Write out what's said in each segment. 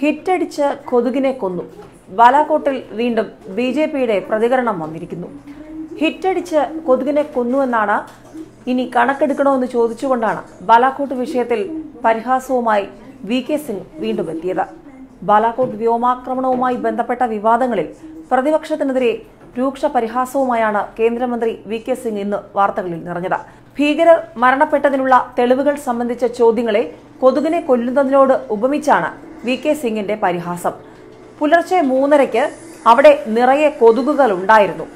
ഹിറ്റടിച്ച് കൊതുകിനെ കൊന്നു. ബാലാക്കോട്ടിൽ വീണ്ടും ബി ജെ പിയുടെ പ്രതികരണം വന്നിരിക്കുന്നു. ഹിറ്റടിച്ച് കൊതുകിനെ കൊന്നുവെന്നാണ് ഇനി കണക്കെടുക്കണമെന്ന് ചോദിച്ചുകൊണ്ടാണ് ബാലാക്കോട്ട് വിഷയത്തിൽ പരിഹാസവുമായി വി കെ സിംഗ് വീണ്ടും എത്തിയത്. ബാലാക്കോട്ട് വ്യോമാക്രമണവുമായി ബന്ധപ്പെട്ട വിവാദങ്ങളിൽ പ്രതിപക്ഷത്തിനെതിരെ രൂക്ഷ പരിഹാസവുമായാണ് കേന്ദ്രമന്ത്രി വി കെ സിംഗ് ഇന്ന് വാർത്തകളിൽ നിറഞ്ഞത്. ഭീകരർ മരണപ്പെട്ടതിനുള്ള തെളിവുകൾ സംബന്ധിച്ച ചോദ്യങ്ങളെ കൊതുകിനെ കൊല്ലുന്നതിനോട് ഉപമിച്ചാണ് വി കെ സിംഗിന്റെ പരിഹാസം. പുലർച്ചെ മൂന്നരയ്ക്ക് അവിടെ നിറയെ കൊതുകുകൾ ഉണ്ടായിരുന്നു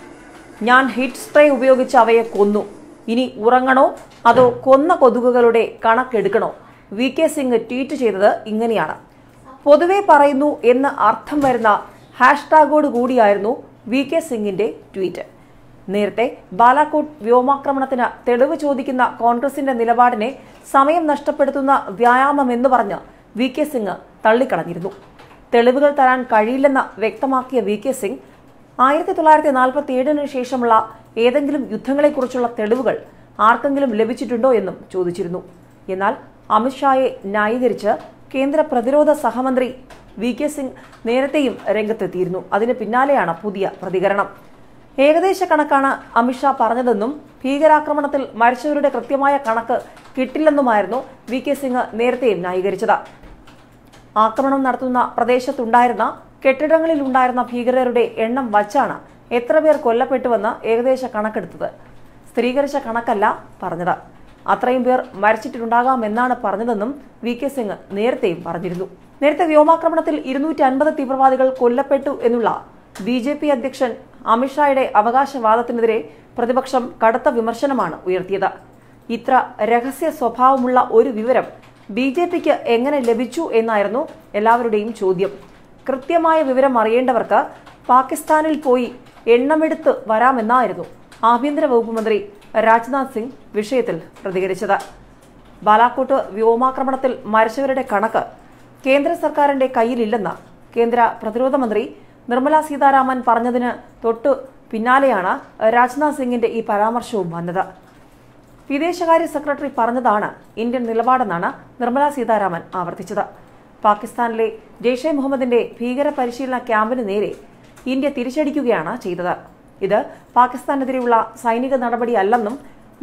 ഞാൻ ഹിറ്റ് സ്പ്രേ ഉപയോഗിച്ച് അവയെ കൊന്നു. ഇനി ഉറങ്ങണോ? അതോ കൊന്ന കൊതുകുകളുടെ കണക്കെടുക്കണോ? വി കെ സിംഗ് ട്വീറ്റ് ചെയ്തത് ഇങ്ങനെയാണ്. പൊതുവെ പറയുന്നു എന്ന് അർത്ഥം വരുന്ന ഹാഷ്ടാഗോട് കൂടിയായിരുന്നു വി കെ സിംഗിന്റെ ട്വീറ്റ്. നേരത്തെ ബാലാക്കോട്ട് വ്യോമാക്രമണത്തിന് തെളിവ് ചോദിക്കുന്ന കോൺഗ്രസിന്റെ നിലപാടിനെ സമയം നഷ്ടപ്പെടുത്തുന്ന വ്യായാമമെന്ന് പറഞ്ഞ് വി കെ സിംഗ് തള്ളിക്കളഞ്ഞിരുന്നു. തെളിവുകൾ തരാൻ കഴിയില്ലെന്ന് വ്യക്തമാക്കിയ വി കെ സിംഗ് ആയിരത്തി തൊള്ളായിരത്തി നാൽപ്പത്തി ഏഴിന് ശേഷമുള്ള ഏതെങ്കിലും യുദ്ധങ്ങളെക്കുറിച്ചുള്ള തെളിവുകൾ ആർക്കെങ്കിലും ലഭിച്ചിട്ടുണ്ടോ എന്നും ചോദിച്ചിരുന്നു. എന്നാൽ അമിത്ഷായെ ന്യായീകരിച്ച് കേന്ദ്ര പ്രതിരോധ സഹമന്ത്രി വി കെ സിംഗ് നേരത്തെയും രംഗത്തെത്തിയിരുന്നു. അതിന് പിന്നാലെയാണ് പുതിയ പ്രതികരണം. ഏകദേശ കണക്കാണ് അമിത്ഷാ പറഞ്ഞതെന്നും ഭീകരാക്രമണത്തിൽ മരിച്ചവരുടെ കൃത്യമായ കണക്ക് കിട്ടില്ലെന്നുമായിരുന്നു വി കെ സിംഗ് നേരത്തെയും ന്യായീകരിച്ചത്. ആക്രമണം നടത്തുന്ന പ്രദേശത്തുണ്ടായിരുന്ന കെട്ടിടങ്ങളിൽ ഉണ്ടായിരുന്ന ഭീകരരുടെ എണ്ണം വച്ചാണ് എത്ര പേർ കൊല്ലപ്പെട്ടുവെന്ന് ഏകദേശ കണക്കെടുത്തത്. സ്ഥിരീകരിച്ച കണക്കല്ല പറഞ്ഞത്. അത്രയും പേർ മരിച്ചിട്ടുണ്ടാകാമെന്നാണ് പറഞ്ഞതെന്നും വി കെ സിംഗ് നേരത്തെയും പറഞ്ഞിരുന്നു. നേരത്തെ വ്യോമാക്രമണത്തിൽ ഇരുന്നൂറ്റി അൻപത് തീവ്രവാദികൾ കൊല്ലപ്പെട്ടു എന്നുള്ള ബി ജെ പി അധ്യക്ഷൻ അമിത്ഷായുടെ അവകാശവാദത്തിനെതിരെ പ്രതിപക്ഷം കടുത്ത വിമർശനമാണ് ഉയർത്തിയത്. ഇത്ര രഹസ്യ സ്വഭാവമുള്ള ഒരു വിവരം ബി ജെ പിക്ക് എങ്ങനെ ലഭിച്ചു എന്നായിരുന്നു എല്ലാവരുടെയും ചോദ്യം. കൃത്യമായ വിവരം അറിയേണ്ടവർക്ക് പാകിസ്ഥാനിൽ പോയി എണ്ണമെടുത്ത് വരാമെന്നായിരുന്നു ആഭ്യന്തര വകുപ്പ് മന്ത്രി രാജ്നാഥ് സിംഗ് വിഷയത്തിൽ പ്രതികരിച്ചത്. ബാലാക്കോട്ട് വ്യോമാക്രമണത്തിൽ മരിച്ചവരുടെ കണക്ക് കേന്ദ്ര സർക്കാരിന്റെ കയ്യിലില്ലെന്ന് കേന്ദ്ര പ്രതിരോധ മന്ത്രി നിർമ്മല സീതാരാമൻ പറഞ്ഞതിന് തൊട്ടു പിന്നാലെയാണ് രാജ്നാഥ് സിംഗിന്റെ ഈ പരാമർശവും വന്നത്. വിദേശകാര്യ സെക്രട്ടറി പറഞ്ഞതാണ് ഇന്ത്യൻ നിലപാടെന്നാണ് നിർമ്മലാ സീതാരാമൻ ആവർത്തിച്ചത്. പാകിസ്ഥാനിലെ ജെയ്ഷെ മുഹമ്മദിന്റെ ഭീകര പരിശീലന ക്യാമ്പിന് നേരെ ഇന്ത്യ തിരിച്ചടിക്കുകയാണ് ചെയ്തത്. ഇത് പാകിസ്ഥാനെതിരെയുള്ള സൈനിക നടപടിയല്ലെന്നും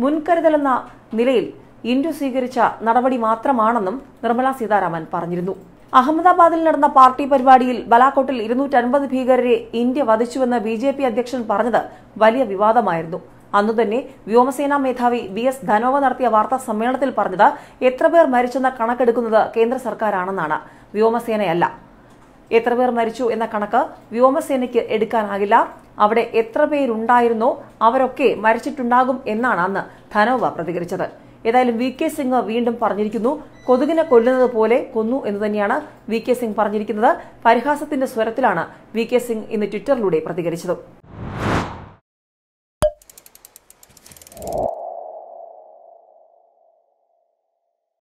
മുൻകരുതലെന്ന നിലയിൽ ഇന്ത്യ സ്വീകരിച്ച നടപടി മാത്രമാണെന്നും നിർമ്മലാ സീതാരാമൻ പറഞ്ഞിരുന്നു. അഹമ്മദാബാദിൽ നടന്ന പാർട്ടി പരിപാടിയിൽ ബലാക്കോട്ടിൽ ഇരുന്നൂറ്റൻപത് ഭീകരരെ ഇന്ത്യ വധിച്ചുവെന്ന് ബി അധ്യക്ഷൻ പറഞ്ഞത് വലിയ വിവാദമായിരുന്നു. അന്നു തന്നെ വ്യോമസേനാ മേധാവി ബി എസ് ധനോവ നടത്തിയ വാർത്താ സമ്മേളനത്തിൽ പറഞ്ഞത് എത്ര പേർ മരിച്ചെന്ന കണക്കെടുക്കുന്നത് കേന്ദ്ര സർക്കാരാണെന്നാണ്. വ്യോമസേനയല്ല. എത്ര പേർ മരിച്ചു എന്ന കണക്ക് വ്യോമസേനയ്ക്ക് എടുക്കാനാകില്ല. അവിടെ എത്ര പേരുണ്ടായിരുന്നോ അവരൊക്കെ മരിച്ചിട്ടുണ്ടാകും എന്നാണ് അന്ന് ധനോവ പ്രതികരിച്ചത്. ഏതായാലും വി കെ സിംഗ് വീണ്ടും പറഞ്ഞിരിക്കുന്നു കൊതുകിനെ കൊല്ലുന്നത് പോലെ കൊന്നു എന്ന് തന്നെയാണ് വി കെ സിംഗ് പറഞ്ഞിരിക്കുന്നത്. പരിഹാസത്തിന്റെ സ്വരത്തിലാണ് വി കെ സിംഗ് ഇന്ന് ട്വിറ്ററിലൂടെ പ്രതികരിച്ചത്.